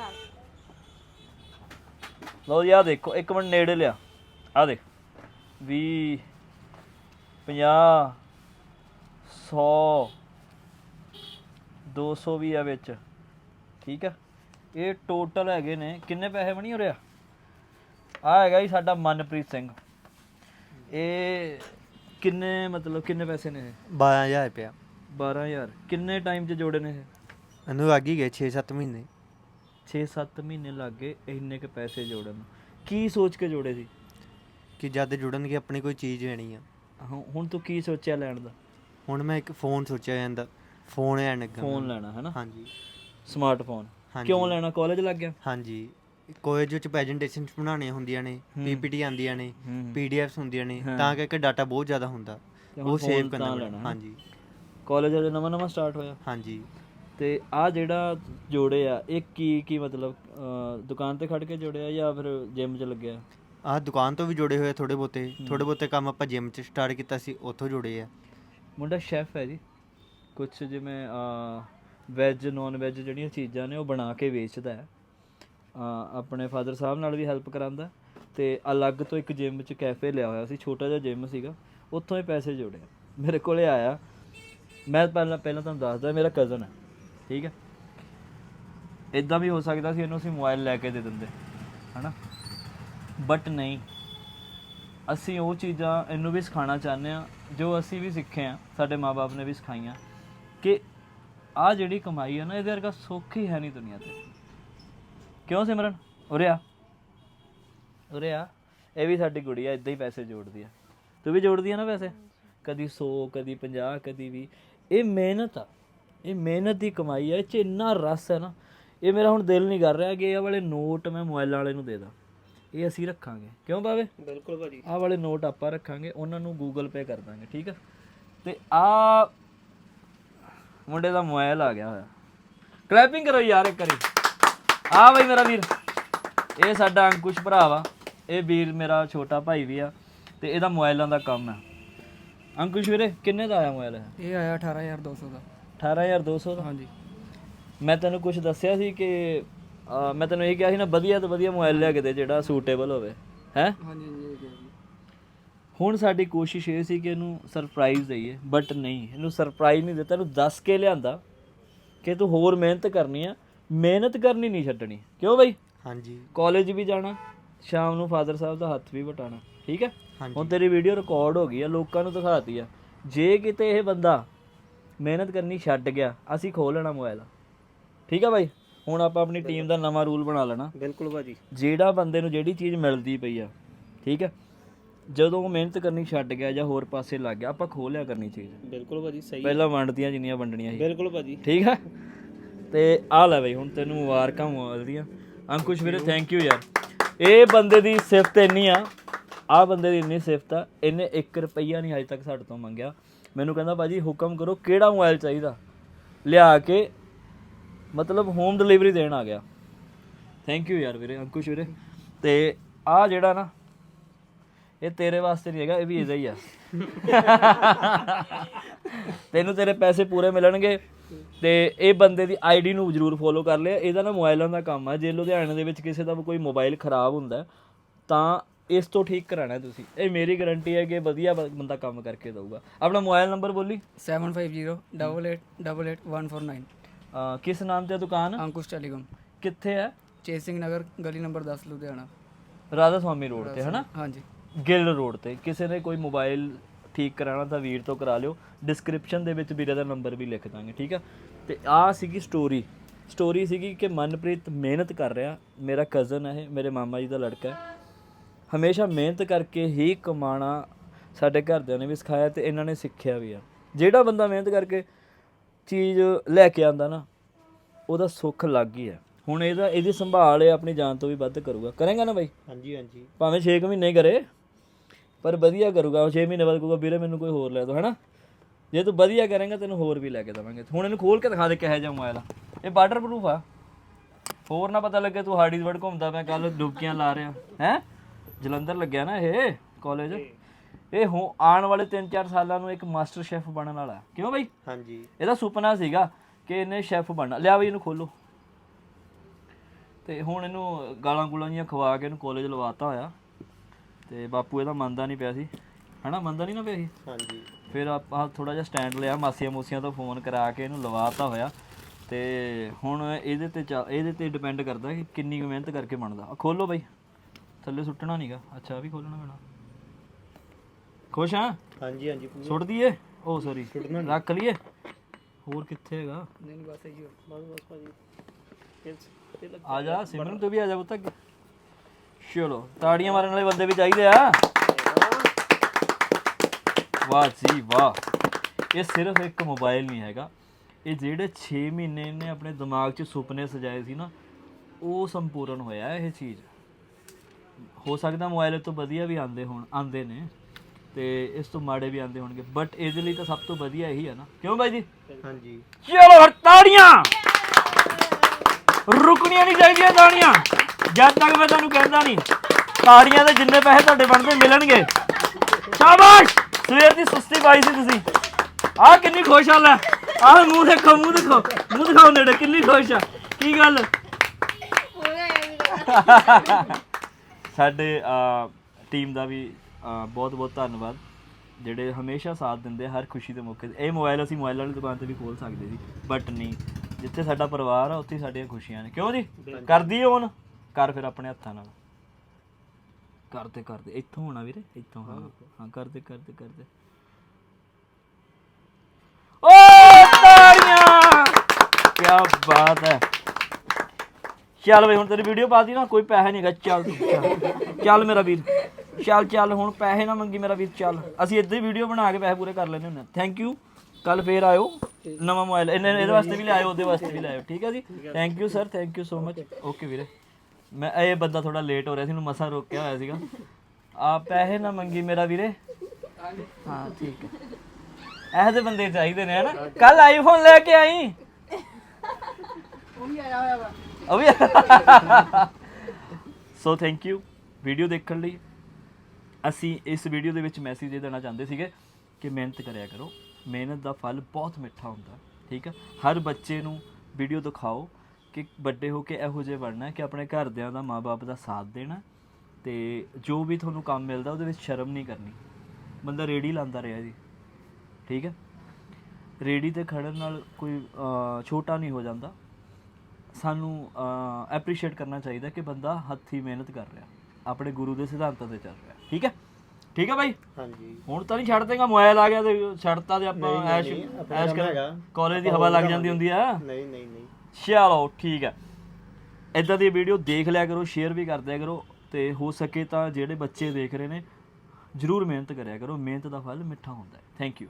ਚੱਲ ਲਓ ਜੀ ਆ ਦੇਖੋ ਇੱਕ ਮਿੰਟ ਨੇੜੇ ਲਿਆ। ਆ ਦੇਖ 20 50 100 200 ਵੀ ਆ ਵਿੱਚ। ਠੀਕ ਆ? ਇਹ ਟੋਟਲ ਹੈਗੇ ਨੇ ਕਿੰਨੇ ਪੈਸੇ ਬਣੀ ਹੋ ਰਿਹਾ ਆ ਹੈਗਾ ਜੀ ਸਾਡਾ ਮਨਪ੍ਰੀਤ ਸਿੰਘ। ਇਹ ਕਿੰਨੇ ਮਤਲਬ ਕਿੰਨੇ ਪੈਸੇ ਨੇ ਇਹ? 12000 ਰੁਪਇਆ। 12000 ਕਿੰਨੇ ਟਾਈਮ 'ਚ ਜੋੜੇ ਨੇ ਇਹ? ਇਹਨੂੰ ਲੱਗ ਹੀ ਗਏ 6-7 ਮਹੀਨੇ। 6-7 ਮਹੀਨੇ ਲੱਗ ਗਏ ਇੰਨੇ ਕ ਪੈਸੇ ਜੋੜਨ ਨੂੰ। ਕੀ ਸੋਚ ਕੇ ਜੋੜੇ ਸੀ? ਕਿ ਜਦ ਜੁੜਨਗੇ ਆਪਣੀ ਕੋਈ ਚੀਜ਼ ਲੈਣੀ ਆ। ਹੁਣ ਹੁਣ ਤੂੰ ਕੀ ਸੋਚਿਆ ਲੈਣ ਦਾ? ਹੁਣ ਮੈਂ ਇੱਕ ਫੋਨ ਸੋਚਿਆ ਜਾਂਦਾ। ਫੋਨ ਲੈਣ ਲੱਗਾ ਫੋਨ ਮੈਂ। ਲੈਣਾ ਹੈ ਨਾ ਹਾਂਜੀ। ਸਮਾਰਟਫੋਨ। ਹਾਂਜੀ। ਕਿਉਂ ਲੈਣਾ? ਕਾਲਜ ਲੱਗ ਗਿਆ? ਹਾਂਜੀ। ਕਾਲਜ ਵਿੱਚ ਪ੍ਰੈਜੈਂਟੇਸ਼ਨਸ ਬਣਾਉਣੀਆਂ ਹੁੰਦੀਆਂ ਨੇ ਪੀਪੀਟੀ ਆਉਂਦੀਆਂ ਨੇ ਹੂੰ। ਪੀਡੀਐਫਸ ਹੁੰਦੀਆਂ ਨੇ ਹਾਂ। ਤਾਂ ਕਰਕੇ ਡਾਟਾ ਬਹੁਤ ਜ਼ਿਆਦਾ ਹੁੰਦਾ। ਤੇ ਹੁਣ ਉਹ ਸੇਵ phone ਕਰਨਾ ਤਾਂ ਪੈਣਾ। ਲੈਣਾ, ਹਾਂਜੀ। ਕਾਲਜ ਅਜੇ ਨਵਾਂ ਨਵਾਂ ਸਟਾਰਟ ਹੋਇਆ। ਹਾਂਜੀ। ਤੇ ਆ ਜਿਹੜਾ ਜੋੜੇ ਆ ਇਹ ਕੀ ਕੀ ਮਤਲਬ ਅਹ, ਦੁਕਾਨ ਤੇ ਖੜ ਕੇ ਜੋੜਿਆ ਜਾਂ ਫਿਰ ਜਿਮ 'ਚ ਲੱਗਿਆ? ਆਹ ਦੁਕਾਨ ਤੋਂ ਵੀ ਜੁੜੇ ਹੋਏ ਥੋੜੇ ਬਹੁਤੇ। ਥੋੜੇ ਬਹੁਤੇ ਕੰਮ ਆਪਾਂ ਜਿਮ 'ਚ ਸਟਾਰਟ ਕੀਤਾ ਸੀ ਉੱਥੋਂ ਜੁੜੇ ਆ। ਮੁੰਡਾ ਸ਼ੈਫ ਹੈ ਜੀ। ਕੁਝ ਜਿਵੇਂ ਵੈਜ ਨਾਨ ਵੈਜ ਜਿਹੜੀਆਂ ਚੀਜ਼ਾਂ ਨੇ ਉਹ ਬਣਾ ਕੇ ਵੇਚਦਾ ਹੈ। ਅਹ, ਆਪਣੇ ਫਾਦਰ ਸਾਹਿਬ ਨਾਲ ਵੀ ਹੈਲਪ ਕਰਾਂਦਾ ਤੇ ਅਲੱਗ ਤੋਂ ਇੱਕ ਜਿਮ 'ਚ ਕੈਫੇ ਲਿਆ ਹੋਇਆ ਸੀ ਛੋਟਾ ਜਿਹਾ ਜਿਮ ਸੀਗਾ। ਉੱਥੋਂ ਹੀ ਪੈਸੇ ਜੋੜੇ ਮੇਰੇ ਕੋਲੇ ਆਇਆ। ਮੈਂ ਪਹਿਲਾਂ ਪਹਿਲਾਂ ਤੁਹਾਨੂੰ ਦੱਸਦਾ ਮੇਰਾ ਕਜ਼ਨ ਹੈ। ਠੀਕ ਹੈ? ਇਦਾਂ ਵੀ ਹੋ ਸਕਦਾ ਸੀ ਇਹਨੂੰ ਅਸੀਂ ਮੋਬਾਈਲ ਲੈ ਕੇ ਦੇ ਦਿੰਦੇ, ਹਨਾ? ਬਟ ਨਹੀਂ। ਅਸੀਂ ਉਹ ਚੀਜ਼ਾਂ ਇਹਨੂੰ ਵੀ ਸਿਖਾਉਣਾ ਚਾਹੁੰਦੇ ਆ ਜੋ ਅਸੀਂ ਵੀ ਸਿੱਖੇ ਆ ਸਾਡੇ ਮਾਪੇ ਨੇ ਵੀ ਸਿਖਾਈਆਂ, ਕਿ ਆ ਜਿਹੜੀ ਕਮਾਈ ਹੈ ਨਾ, ਇਹਦੇ ਵਰਗਾ ਸੌਖੀ ਹੈ ਨਹੀਂ ਦੁਨੀਆ ਤੇ। ਕਿਉਂ ਸਿਮਰਨ? ਉਰੇ ਆ। ਉਰੇ ਆ। ਇਹ ਵੀ ਸਾਡੀ ਗੁੜੀਆ ਇਦਾਂ ਹੀ ਪੈਸੇ ਜੋੜਦੀ ਆ। ਤੂੰ ਵੀ ਜੋੜਦੀ ਆ ਨਾ ਪੈਸੇ? ਕਦੀ 100 ਕਦੀ 50 ਕਦੀ ਵੀ ਇਹ ਮਿਹਨਤ ਆ। ਇਹ ਮਿਹਨਤ ਦੀ ਕਮਾਈ ਆ ਇਹ ਚ ਇੰਨਾ ਰਸ ਹੈ ਨਾ। ਇਹ ਮੇਰਾ ਹੁਣ ਦਿਲ ਨਹੀਂ ਕਰ ਰਿਹਾ ਕਿ ਇਹ ਵਾਲੇ ਨੋਟ ਮੈਂ ਮੋਬਾਈਲ ਵਾਲੇ ਨੂੰ ਦੇ ਦਾਂ। ਇਹ ਅਸੀਂ ਰੱਖਾਂਗੇ। ਕਿਉਂ ਬਾਵੇ? ਬਿਲਕੁਲ ਭਾਜੀ। ਆਹ ਵਾਲੇ ਨੋਟ ਆਪਾਂ ਰੱਖਾਂਗੇ ਉਹਨਾਂ ਨੂੰ ਗੂਗਲ ਪੇ ਕਰ ਦਾਂਗੇ ਠੀਕ ਆ? ਤੇ ਆ ਮੁੰਡੇ ਦਾ ਮੋਬਾਈਲ ਆ ਗਿਆ ਹੋਇਆ। ਕਲੈਪਿੰਗ ਕਰੋ ਯਾਰ ਇੱਕ ਵਾਰੀ। ਆ ਬਈ ਮੇਰਾ ਵੀਰ। ਇਹ ਸਾਡਾ ਅੰਕੁਸ਼ ਭਰਾ ਵਾ। ਇਹ ਵੀਰ ਮੇਰਾ ਛੋਟਾ ਭਾਈ ਵੀ ਆ ਤੇ ਇਹਦਾ ਮੋਬਾਈਲਾਂ ਦਾ ਕੰਮ ਆ। ਅੰਕੁਸ਼ ਵੀਰੇ ਕਿੰਨੇ ਦਾ ਆਇਆ ਮੋਬਾਈਲ ਇਹ? ਆਇਆ 18200 ਦਾ। 18200 ਦਾ ਹਾਂਜੀ। ਮੈਂ ਤੈਨੂੰ ਕੁਝ ਦੱਸਿਆ ਸੀ ਕਿ ਅਹ, ਮੈਂ ਤੈਨੂੰ ਇਹ ਕਿਹਾ ਸੀ ਨਾ ਵਧੀਆ ਤੋਂ ਵਧੀਆ ਮੋਬਾਈਲ ਲਿਆ ਕੇ ਦੇ ਜਿਹੜਾ ਸੂਟੇਬਲ ਹੋਵੇ ਹੈ? ਹਾਂਜੀ ਹਾਂਜੀ ਇਹ ਗਿਆ ਜੀ ਹੁਣ ਸਾਡੀ ਕੋਸ਼ਿਸ਼ ਇਹ ਸੀ ਕਿ ਇਹਨੂੰ ਸਰਪ੍ਰਾਈਜ਼ ਦਈਏ ਬਟ ਨਹੀਂ ਇਹਨੂੰ ਸਰਪ੍ਰਾਈਜ਼ ਨਹੀਂ ਦਿੱਤਾ ਇਹਨੂੰ ਦੱਸ ਕੇ ਲਿਆਂਦਾ ਕਿ ਤੂੰ ਹੋਰ ਮਿਹਨਤ ਕਰਨੀ ਆ ਮਿਹਨਤ ਕਰਨੀ ਨਹੀਂ ਛੱਡਣੀ। ਕਿਉਂ ਬਈ? ਹਾਂਜੀ। ਕਾਲਜ ਵੀ ਜਾਣਾ ਸ਼ਾਮ ਨੂੰ ਫਾਦਰ ਸਾਹਿਬ ਦਾ ਹੱਥ ਵੀ ਵਟਾਣਾ ਠੀਕ ਹੈ? ਹਾਂਜੀ। ਹੁਣ ਤੇਰੀ ਵੀਡੀਓ ਰਿਕਾਰਡ ਹੋ ਗਈ ਆ ਲੋਕਾਂ ਨੂੰ ਦਿਖਾਤੀ ਆ। ਜੇ ਕਿਤੇ ਇਹ ਬੰਦਾ ਮਿਹਨਤ ਕਰਨੀ ਛੱਡ ਗਿਆ ਅਸੀਂ ਖੋਲ ਲੈਣਾ ਮੋਬਾਈਲ ਠੀਕ ਆ ਬਾਈ? ਹੁਣ ਆਪਾਂ ਆਪਣੀ ਟੀਮ ਦਾ ਨਵਾਂ ਰੂਲ ਬਣਾ ਲੈਣਾ। ਬਿਲਕੁਲ ਭਾਜੀ। ਜਿਹੜਾ ਬੰਦੇ ਨੂੰ ਜਿਹੜੀ ਚੀਜ਼ ਮਿਲਦੀ ਪਈ ਆ ਠੀਕ ਹੈ ਜਦੋਂ ਉਹ ਮਿਹਨਤ ਕਰਨੀ ਛੱਡ ਗਿਆ ਜਾਂ ਹੋਰ ਪਾਸੇ ਲੱਗ ਗਿਆ ਆਪਾਂ ਖੋਲਿਆ ਕਰਨੀ ਚੀਜ਼। ਬਿਲਕੁਲ ਭਾਜੀ ਸਹੀ। ਪਹਿਲਾਂ ਵੰਡਦੀਆਂ ਜਿੰਨੀਆਂ ਵੰਡਣੀਆਂ ਸੀ। ਬਿਲਕੁਲ ਭਾਜੀ। ਠੀਕ ਹੈ ਤੇ ਆ ਲੈ ਬਈ ਹੁਣ ਤੈਨੂੰ ਮੁਬਾਰਕਾਂ ਮੋਬਾਈਲ ਦੀਆਂ। ਅੰਕੁਸ਼ ਵੀਰੇ ਥੈਂਕ ਯੂ ਯਾਰ। ਇਹ ਬੰਦੇ ਦੀ ਸਿਫਤ ਇੰਨੀ ਆ ਆ ਬੰਦੇ ਦੀ ਇੰਨੀ ਸਿਫਤ ਆ ਇਹਨੇ 1 ਰੁਪਈਆ ਨਹੀਂ ਅਜੇ ਤੱਕ ਸਾਡੇ ਤੋਂ ਮੰਗਿਆ। ਮੈਨੂੰ ਕਹਿੰਦਾ ਬਾਜੀ ਹੁਕਮ ਕਰੋ, ਕਿਹੜਾ ਮੋਬਾਈਲ ਚਾਹੀਦਾ? ਲਿਆ ਕੇ, ਮਤਲਬ ਹੋਮ ਡਿਲੀਵਰੀ ਦੇਣ ਆ ਗਿਆ। ਥੈਂਕ ਯੂ ਯਾਰ ਵੀਰੇ, ਅੰਕੁਸ਼ ਵੀਰੇ। ਤੇ ਆ ਜਿਹੜਾ ਨਾ, ਇਹ ਤੇਰੇ ਵਾਸਤੇ ਨਹੀਂ ਹੈਗਾ, ਇਹ ਵੀ ਇਹਦਾ ਹੀ ਆ। ਤੈਨੂੰ ਤੇਰੇ ਪੈਸੇ ਪੂਰੇ ਮਿਲਣਗੇ। ਤੇ ਇਹ ਬੰਦੇ ਦੀ ਆਈਡੀ ਨੂੰ ਜਰੂਰ ਫੋਲੋ ਕਰ ਲਿਆ। ਇਹਦਾ ਨਾ ਮੋਬਾਈਲਾਂ ਦਾ ਕੰਮ ਆ। ਜੇ ਲੁਧਿਆਣੇ ਦੇ ਵਿੱਚ ਕਿਸੇ ਦਾ ਕੋਈ ਮੋਬਾਈਲ ਖਰਾਬ ਹੁੰਦਾ, ਤਾਂ ਇਸ ਤੋਂ ਠੀਕ ਕਰਾਣਾ ਤੁਸੀਂ। ਇਹ ਮੇਰੀ ਗਾਰੰਟੀ ਹੈ ਕਿ ਵਧੀਆ ਬ- ਬੰਦਾ ਕੰਮ ਕਰਕੇ ਦਊਗਾ। ਆਪਣਾ ਮੋਬਾਈਲ ਨੰਬਰ ਬੋਲੀ। 7508888149 ਅਹ ਕਿਸ ਨਾਮ ਤੇ ਆ ਦੁਕਾਨ? ਅੰਕੁਸ਼ ਟੈਲੀਕਾਮ। ਕਿੱਥੇ ਹੈ? ਚੇਸਿੰਗ ਨਗਰ ਗਲੀ ਨੰਬਰ 10 ਲੁਧਿਆਣਾ। ਰਾਧਾ ਸਵਾਮੀ ਰੋਡ ਤੇ ਹਨਾ? ਹਾਂਜੀ। ਗਿੱਲ ਰੋਡ ਤੇ। ਕਿਸੇ ਨੇ ਕੋਈ ਮੋਬਾਈਲ ਠੀਕ ਕਰਾਉਣਾ ਤਾਂ ਵੀਰ ਤੋਂ ਕਰਾ ਲਿਓ। ਡਿਸਕ੍ਰਿਪਸ਼ਨ ਦੇ ਵਿੱਚ ਵੀਰੇ ਦਾ ਨੰਬਰ ਵੀ ਲਿਖ ਦਾਂਗੇ ਠੀਕ ਆ? ਤੇ ਆ ਸੀਗੀ ਸਟੋਰੀ ਸਟੋਰੀ ਸੀਗੀ ਕਿ ਮਨਪ੍ਰੀਤ ਮਿਹਨਤ ਕਰ ਰਿਹਾ। ਮੇਰਾ ਕਜ਼ਨ ਹੈ ਇਹ ਮੇਰੇ ਮਾਮਾ ਜੀ ਦਾ ਲੜਕਾ ਹੈ। ਹਮੇਸ਼ਾ ਮਿਹਨਤ ਕਰਕੇ ਹੀ ਕਮਾਣਾ ਸਾਡੇ ਘਰਦਿਆਂ ਨੇ ਵੀ ਸਿਖਾਇਆ ਤੇ ਇਹਨਾਂ ਨੇ ਸਿੱਖਿਆ ਵੀ ਆ। ਜਿਹੜਾ ਬੰਦਾ ਮਿਹਨਤ ਕਰਕੇ ਚੀਜ਼ ਲੈ ਕੇ ਆਂਦਾ ਨਾ ਉਹਦਾ ਸੁੱਖ ਲੱਗ ਹੀ ਹੈ ਹੁਣ ਇਹਦਾ ਇਹਦੀ ਸੰਭਾਲ ਇਹ ਆਪਣੀ ਜਾਨ ਤੋਂ ਵੀ ਵੱਧ ਕਰੂਗਾ। ਕਰੇਗਾ ਨਾ ਬਾਈ? ਹਾਂਜੀ ਹਾਂਜੀ। ਭਾਵੇਂ 6 ਮਹੀਨੇ ਹੀ ਕਰੇ ਪਰ ਵਧੀਆ ਕਰੂਗਾ। ਉਹ 6 ਮਹੀਨੇ ਬਾਅਦ ਕਹੂਗਾ ਵੀਰੇ ਮੈਨੂੰ ਕੋਈ ਹੋਰ ਲੈ ਦੋ ਹੈਨਾ? ਜੇ ਤੂੰ ਵਧੀਆ ਕਰੇਂਗਾ ਤੈਨੂੰ ਹੋਰ ਵੀ ਲੈ ਕੇ ਦਵਾਂਗੇ। ਹੁਣ ਇਹਨੂੰ ਖੋਲ ਕੇ ਦਿਖਾ ਦੇ ਕਿਹੋ ਜਿਹਾ ਮੋਬਾਈਲ ਆ। ਇਹ ਵਾਟਰ ਪ੍ਰੂਫ ਆ। ਹੋਰ ਨਾ ਪਤਾ ਲੱਗੇ ਤੂੰ ਵਰਡ ਘੁੰਮਦਾ ਪਿਆ ਕੱਲ ਡੁਬਕੀਆਂ ਲਾ ਰਿਹਾ। ਹੈ? ਜਲੰਧਰ ਲੱਗਿਆ ਨਾ ਇਹ ਕਾਲਜ ਇਹ ਹੋ ਆਉਣ ਵਾਲੇ 3-4 ਸਾਲਾਂ ਨੂੰ ਇੱਕ ਮਾਸਟਰ ਸ਼ੈਫ ਬਣਨ ਵਾਲਾ। ਕਿਉਂ ਬਈ? ਹਾਂਜੀ। ਇਹਦਾ ਸੁਪਨਾ ਸੀਗਾ ਕਿ ਇਹਨੇ ਸ਼ੈਫ ਬਣਨਾ। ਲਿਆ ਬਈ ਇਹਨੂੰ ਖੋਲੋ। ਤੇ ਹੁਣ ਇਹਨੂੰ ਗਾਲਾਂ ਗੁਲਾਂ ਜੀਆਂ ਖਵਾ ਕੇ ਇਹਨੂੰ ਕਾਲਜ ਲਵਾਤਾ ਹੋਇਆ। ਤੇ ਬਾਪੂ ਇਹਦਾ ਮੰਨਦਾ ਨਹੀਂ ਪਿਆ ਸੀ। ਹਨਾ? ਮੰਨਦਾ ਨਹੀਂ ਨਾ ਪਿਆ ਸੀ? ਹਾਂਜੀ। ਫਿਰ ਆਪਾਂ ਥੋੜਾ ਜਿਹਾ ਸਟੈਂਡ ਲਿਆ ਮਾਸੀਆਂ ਮੂਸੀਆਂ ਤੋਂ ਫੋਨ ਕਰਾ ਕੇ ਇਹਨੂੰ ਲਵਾਤਾ ਹੋਇਆ। ਤੇ ਹੁਣ ਇਹਦੇ ਤੇ ਇਹਦੇ ਤੇ ਡਿਪੈਂਡ ਕਰਦਾ ਕਿ ਕਿੰਨੀ ਮਿਹਨਤ ਕਰਕੇ ਬਣਦਾ। ਖੋਲੋ ਬਾਈ। ਥੱਲੇ ਸੁੱਟਣਾ ਨਹੀਂਗਾ ਅੱਛਾ ਆਹ ਵੀ ਖੋਲਣਾ ਪੈਣਾ। ਖੁਸ਼ ਆ? ਹਾਂਜੀ ਹਾਂਜੀ ਸੁੱਟ ਦਈਏ ਉਹ ਸੌਰੀ ਰੱਖ ਲਈਏ। ਹੋਰ ਕਿੱਥੇ ਹੈਗਾ? ਨਹੀਂ ਨਹੀਂ ਬਸ ਇਹੀ ਬਸ ਬਸ ਭਾਜੀ। ਆ ਜਾ ਸਿਮਰਨ ਤੂੰ ਵੀ ਆ ਜਾ ਪੁੱਤ ਅੱਗੇ। ਚਲੋ ਤਾੜੀਆਂ ਮਾਰਨ ਵਾਲੇ ਬੰਦੇ ਵੀ ਚਾਹੀਦੇ ਆ। ਵਾਹ ਜੀ ਵਾਹ। ਇਹ ਸਿਰਫ ਇੱਕ ਮੋਬਾਈਲ ਨਹੀਂ ਹੈਗਾ। ਇਹ ਜਿਹੜੇ 6 ਮਹੀਨੇ ਇਹਨੇ ਆਪਣੇ ਦਿਮਾਗ 'ਚ ਸੁਪਨੇ ਸਜਾਏ ਸੀ ਨਾ ਉਹ ਸੰਪੂਰਨ ਹੋਇਆ ਇਹ ਚੀਜ਼। ਹੋ ਸਕਦਾ ਮੋਬਾਈਲ ਤੋਂ ਵਧੀਆ ਵੀ ਆਉਂਦੇ ਹੋਣ ਆਉਂਦੇ ਨੇ ਤੇ ਇਸ ਤੋਂ ਮਾੜੇ ਵੀ ਆਉਂਦੇ ਹੋਣਗੇ ਬਟ ਇਹਦੇ ਲਈ ਤਾਂ ਸਭ ਤੋਂ ਵਧੀਆ ਇਹੀ ਹੈ ਨਾ। ਕਿਉਂ ਬਾਈ ਜੀ? ਹਾਂਜੀ। ਚਲੋ ਫਿਰ ਤਾੜੀਆਂ! ਰੁਕਣੀਆਂ ਨਹੀਂ ਚਾਹੀਦੀਆਂ ਤਾੜੀਆਂ। ਜਦ ਤੱਕ ਮੈਂ ਤੁਹਾਨੂੰ ਕਹਿੰਦਾ ਨਹੀਂ ਤਾੜੀਆਂ ਦੇ ਜਿੰਨੇ ਪੈਸੇ ਤੁਹਾਡੇ ਬਣਦੇ ਮਿਲਣਗੇ। ਸ਼ਾਬਾਸ਼! ਸਵੇਰ ਦੀ ਸੁਸਤੀ ਪਾਈ ਸੀ ਤੁਸੀਂ। ਆਹ ਕਿੰਨੀ ਖੁਸ਼ ਹਾਲ ਹੈ ਆਹ ਮੂੰਹ ਦੇਖੋ ਮੂੰਹ ਦੇਖੋ। ਮੂੰਹ ਦਿਖਾਓ ਨੇੜੇ ਕਿੰਨੀ ਖੁਸ਼ ਆ। ਕੀ ਗੱਲ? ਸਾਡੇ ਟੀਮ ਦਾ ਵੀ ਬਹੁਤ ਬਹੁਤ ਧੰਨਵਾਦ ਜਿਹੜੇ ਹਮੇਸ਼ਾ ਸਾਥ ਦਿੰਦੇ ਹਰ ਖੁਸ਼ੀ ਦੇ ਮੌਕੇ ਤੇ। ਇਹ ਮੋਬਾਈਲ ਅਸੀਂ ਮੋਬਾਈਲ ਵਾਲੀ ਦੁਕਾਨ ਤੇ ਵੀ ਖੋਲ ਸਕਦੇ ਸੀ ਬਟ ਨਹੀਂ। ਜਿੱਥੇ ਸਾਡਾ ਪਰਿਵਾਰ ਆ ਉੱਥੇ ਸਾਡੀਆਂ ਖੁਸ਼ੀਆਂ ਨੇ। ਕਿਉਂ ਜੀ? ਕਰਦੀ ਓਨ ਕਰ ਫਿਰ ਆਪਣੇ ਹੱਥਾਂ ਨਾਲ। ਕਰਦੇ ਕਰਦੇ। ਇੱਥੋਂ ਹੋਣਾ ਵੀਰੇ ਇੱਥੋਂ ਹਾਂ। ਹਾਂ ਕਰਦੇ ਕਰਦੇ ਕਰਦੇ। ਓ ਤਾੜੀਆਂ ਕੀ ਬਾਤ ਹੈ। ਚੱਲ ਬਈ ਹੁਣ ਤੇਰੀ ਵੀਡੀਓ ਪਾਤੀ ਨਾ ਕੋਈ ਪੈਸਾ ਨਹੀਂਗਾ ਚੱਲ ਤੂੰ। ਚੱਲ। ਚੱਲ ਮੇਰਾ ਵੀਰ ਚੱਲ ਚੱਲ ਹੁਣ ਪੈਸੇ ਨਾ ਮੰਗੀ ਮੇਰਾ ਵੀਰ ਚੱਲ। ਅਸੀਂ ਇੱਦਾਂ ਹੀ ਵੀਡੀਓ ਬਣਾ ਕੇ ਪੈਸੇ ਪੂਰੇ ਕਰ ਲੈਂਦੇ ਹੁੰਦੇ ਥੈਂਕ ਯੂ ਕੱਲ ਫੇਰ ਆਇਓ ਨਵਾਂ ਮੋਬਾਈਲ। ਇਹਨੇ ਇਹਦੇ ਵਾਸਤੇ ਵੀ ਲਿਆਇਓ ਉਹਦੇ ਵਾਸਤੇ ਵੀ ਲਿਆਇਓ ਠੀਕ ਹੈ ਜੀ? Thank you sir thank you so much okay ਵੀਰੇ। ਮੈਂ ਇਹ ਬੰਦਾ ਥੋੜਾ ਲੇਟ ਹੋ ਰਿਹਾ ਸੀ ਇਹਨੂੰ ਮਸਾਂ ਰੋਕਿਆ ਹੋਇਆ ਸੀਗਾ। ਆ ਪੈਸੇ ਨਾ ਮੰਗੀ ਮੇਰਾ ਵੀਰੇ। ਹਾਂ ਠੀਕ ਹੈ। ਇਹੋ ਜਿਹੇ ਬੰਦੇ ਚਾਹੀਦੇ ਨੇ ਹਨਾ? ਕੱਲ ਆਈਫੋਨ ਲੈ ਕੇ ਆਈ। ਉਹ ਵੀ ਆਇਆ ਹੋਇਆ ਵਾ। ਉਹ ਸੋ ਥੈਂਕ ਯੂ ਵੀਡੀਓ ਦੇਖਣ ਲਈ ਅਸੀਂ ਇਸ ਵੀਡੀਓ ਦੇ ਵਿੱਚ ਮੈਸੇਜ ਇਹ ਦੇਣਾ ਚਾਹੁੰਦੇ ਸੀਗੇ ਕਿ ਮਿਹਨਤ ਕਰਿਆ ਕਰੋ। ਮਿਹਨਤ ਦਾ ਫਲ ਬਹੁਤ ਮਿੱਠਾ ਹੁੰਦਾ, ਠੀਕ ਹੈ ਹਰ ਬੱਚੇ ਨੂੰ ਵੀਡੀਓ ਦਿਖਾਓ ਕਿ ਵੱਡੇ ਹੋ ਕੇ ਇਹੋ ਜਿਹੇ ਬਣਨਾ ਕਿ ਆਪਣੇ ਘਰਦਿਆਂ ਦਾ ਮਾਪੇ ਦਾ ਸਾਥ ਦੇਣਾ ਤੇ ਜੋ ਵੀ ਤੁਹਾਨੂੰ ਕੰਮ ਮਿਲਦਾ ਉਹਦੇ ਵਿੱਚ ਸ਼ਰਮ ਨਹੀਂ ਕਰਨੀ। ਬੰਦਾ ਰੇੜੀ ਲਾਂਦਾ ਰਿਹਾ ਜੀ, ਠੀਕ ਹੈ ਰੇੜੀ ਤੇ ਖੜਨ ਨਾਲ ਕੋਈ ਛੋਟਾ ਨਹੀਂ ਹੋ ਜਾਂਦਾ। ਸਾਨੂੰ ਐਪਰੀਸ਼ੀਏਟ ਕਰਨਾ ਚਾਹੀਦਾ ਕਿ ਬੰਦਾ ਹੱਥੀ ਮਿਹਨਤ ਕਰ ਰਿਹਾ ਆਪਣੇ ਗੁਰੂ ਦੇ ਸਿਧਾਂਤਾਂ ਤੇ ਚੱਲ ਰਿਹਾ। ਠੀਕ ਹੈ? ਠੀਕ ਹੈ ਭਾਈ ਹਾਂਜੀ। ਹੁਣ ਤਾਂ ਨਹੀਂ ਛੱਡ ਦੇਗਾ ਮੋਬਾਈਲ ਆ ਗਿਆ ਤੇ ਛੱਡਤਾ ਤੇ ਆਪਾਂ ਐਸ਼ ਐਸ਼ ਕਰ ਕਾਲਜ ਦੀ ਹਵਾ ਲੱਗ ਜਾਂਦੀ ਹੁੰਦੀ ਆ। ਨਹੀਂ ਨਹੀਂ ਨਹੀਂ। ਚਲੋ ਠੀਕ ਹੈ। ਇਦਾਂ ਦੀ ਵੀਡੀਓ ਦੇਖ ਲਿਆ ਕਰੋ ਸ਼ੇਅਰ ਵੀ ਕਰ ਦਿਆ ਕਰੋ ਤੇ ਹੋ ਸਕੇ ਤਾਂ ਜਿਹੜੇ ਬੱਚੇ ਦੇਖ ਰਹੇ ਨੇ ਜਰੂਰ ਮਿਹਨਤ ਕਰਿਆ ਕਰੋ। ਮਿਹਨਤ ਦਾ ਫਲ ਮਿੱਠਾ ਹੁੰਦਾ ਹੈ। Thank you